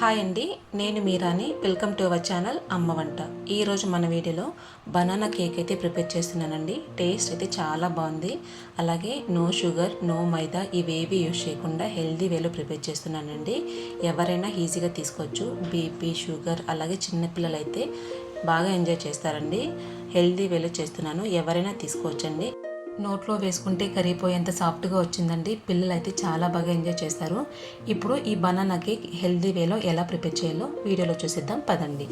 Hi అండి నేను మీరాని. వెల్కమ్ టు అవర్ ఛానల్ అమ్మ వంట. ఈరోజు మన వీడియోలో బనానా కేక్ అయితే ప్రిపేర్ చేస్తున్నానండి. టేస్ట్ అయితే చాలా బాగుంది. అలాగే నో షుగర్ నో మైదా ఇవేవి యూజ్ చేయకుండా హెల్దీ వేలో ప్రిపేర్ చేస్తున్నానండి. ఎవరైనా ఈజీగా తీసుకోవచ్చు. బీపీ షుగర్ అలాగే చిన్నపిల్లలు అయితే బాగా ఎంజాయ్ చేస్తారండి. హెల్దీ వేలో చేస్తున్నాను. ఎవరైనా తీసుకోవచ్చండి. నోట్లో వేసుకుంటే కరిగిపోయేంత సాఫ్ట్గా వచ్చిందండి. పిల్లలు అయితే చాలా బాగా ఎంజాయ్ చేస్తారు. ఇప్పుడు ఈ బనానా కేక్ హెల్దీ వేలో ఎలా ప్రిపేర్ చేయాలో వీడియోలో చూసేద్దాం. పదండి.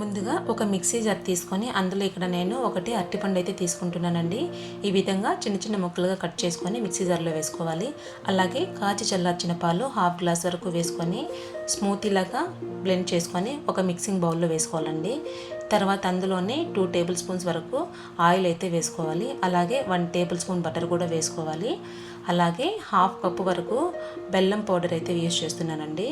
ముందుగా ఒక మిక్సీ జార్ తీసుకొని అందులో ఇక్కడ నేను ఒకటి అరటిపండు అయితే తీసుకుంటున్నానండి. ఈ విధంగా చిన్న చిన్న ముక్కలుగా కట్ చేసుకొని మిక్సీ జార్లో వేసుకోవాలి. అలాగే కాచి చల్లార్చిన పాలు హాఫ్ గ్లాస్ వరకు వేసుకొని స్మూతీలాగా బ్లెండ్ చేసుకొని ఒక మిక్సింగ్ బౌల్లో వేసుకోవాలండి. తర్వాత అందులోనే టూ టేబుల్ స్పూన్స్ వరకు ఆయిల్ అయితే వేసుకోవాలి. అలాగే వన్ టేబుల్ స్పూన్ బటర్ కూడా వేసుకోవాలి. అలాగే హాఫ్ కప్పు వరకు బెల్లం పౌడర్ అయితే యూజ్ చేస్తున్నానండి.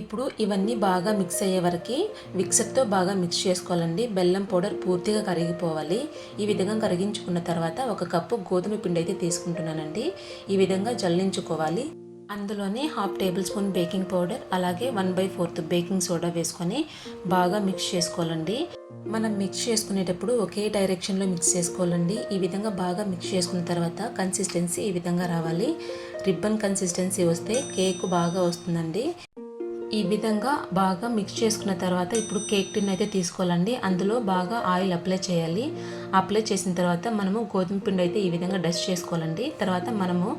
ఇప్పుడు ఇవన్నీ బాగా మిక్స్ అయ్యే వరకు మిక్సర్తో బాగా మిక్స్ చేసుకోవాలండి. బెల్లం పౌడర్ పూర్తిగా కరిగిపోవాలి. ఈ విధంగా కరిగించుకున్న తర్వాత ఒక కప్పు గోధుమ పిండి అయితే తీసుకుంటున్నానండి. ఈ విధంగా జల్లించుకోవాలి. అందులోనే half tablespoon baking powder అలాగే one by fourth baking soda వేసుకొని బాగా మిక్స్ చేసుకోవాలండి. మనం మిక్స్ చేసుకునేటప్పుడు ఒకే డైరెక్షన్లో మిక్స్ చేసుకోవాలండి. ఈ విధంగా బాగా మిక్స్ చేసుకున్న తర్వాత కన్సిస్టెన్సీ ఈ విధంగా రావాలి. రిబ్బన్ కన్సిస్టెన్సీ వస్తే కేక్ బాగా వస్తుందండి. ఈ విధంగా బాగా మిక్స్ చేసుకున్న తర్వాత ఇప్పుడు కేక్ టిన్ అయితే తీసుకోవాలండి. అందులో బాగా ఆయిల్ అప్లై చేయాలి. అప్లై చేసిన తర్వాత మనము గోధుమ పిండి అయితే ఈ విధంగా డస్ట్ చేసుకోవాలండి. తర్వాత మనము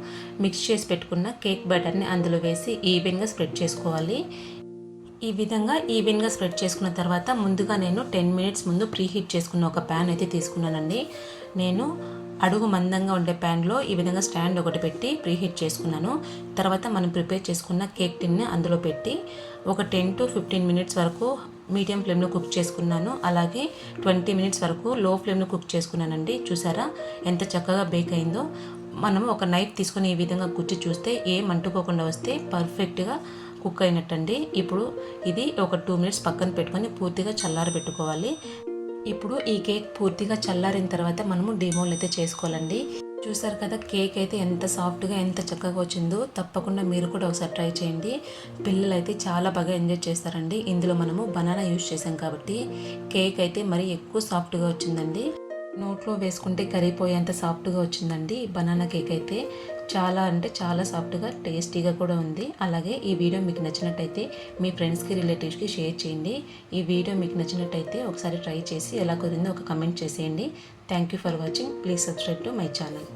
మిక్స్ చేసి పెట్టుకున్న కేక్ బ్యాటర్ని అందులో వేసి ఈవెన్గా స్ప్రెడ్ చేసుకోవాలి. ఈ విధంగా ఈవెన్గా స్ప్రెడ్ చేసుకున్న తర్వాత ముందుగా నేను టెన్ మినిట్స్ ముందు ప్రీ హీట్ చేసుకున్న ఒక ప్యాన్ అయితే తీసుకున్నానండి. నేను అడుగు మందంగా ఉండే ప్యాన్లో ఈ విధంగా స్టాండ్ ఒకటి పెట్టి ప్రీహీట్ చేసుకున్నాను. తర్వాత మనం ప్రిపేర్ చేసుకున్న కేక్ టిన్ని అందులో పెట్టి ఒక టెన్ టు ఫిఫ్టీన్ మినిట్స్ వరకు మీడియం ఫ్లేమ్లో కుక్ చేసుకున్నాను. అలాగే ట్వంటీ మినిట్స్ వరకు లో ఫ్లేమ్లో కుక్ చేసుకున్నానండి. చూసారా ఎంత చక్కగా బేక్ అయిందో. మనం ఒక నైఫ్ తీసుకొని ఈ విధంగా గుచ్చి చూస్తే ఏం అంటుకోకుండా వస్తే పర్ఫెక్ట్గా కుక్ అయినట్టండి. ఇప్పుడు ఇది ఒక టూ మినిట్స్ పక్కన పెట్టుకొని పూర్తిగా చల్లారి పెట్టుకోవాలి. ఇప్పుడు ఈ కేక్ పూర్తిగా చల్లారిన తర్వాత మనము డిమోల్ అయితే చేసుకోవాలండి. చూసారు కదా కేక్ అయితే ఎంత సాఫ్ట్గా ఎంత చక్కగా వచ్చిందో తప్పకుండా మీరు కూడా ఒకసారి ట్రై చేయండి. పిల్లలు అయితే చాలా బాగా ఎంజాయ్ చేస్తారండి. ఇందులో మనము బనానా యూజ్ చేసాం కాబట్టి కేక్ అయితే మరీ ఎక్కువ సాఫ్ట్గా వచ్చిందండి. నోట్లో వేసుకుంటే కరిగిపోయేంత సాఫ్ట్గా వచ్చిందండి. బనానా కేక్ అయితే చాలా అంటే చాలా సాఫ్ట్గా టేస్టీగా కూడా ఉంది. అలాగే ఈ వీడియో మీకు నచ్చినట్టయితే మీ ఫ్రెండ్స్కి రిలేటివ్స్కి షేర్ చేయండి. ఈ వీడియో మీకు నచ్చినట్టయితే ఒకసారి ట్రై చేసి ఎలా కుదిరిందో ఒక కమెంట్ చేసేయండి. Thank you for watching. Please subscribe to my channel.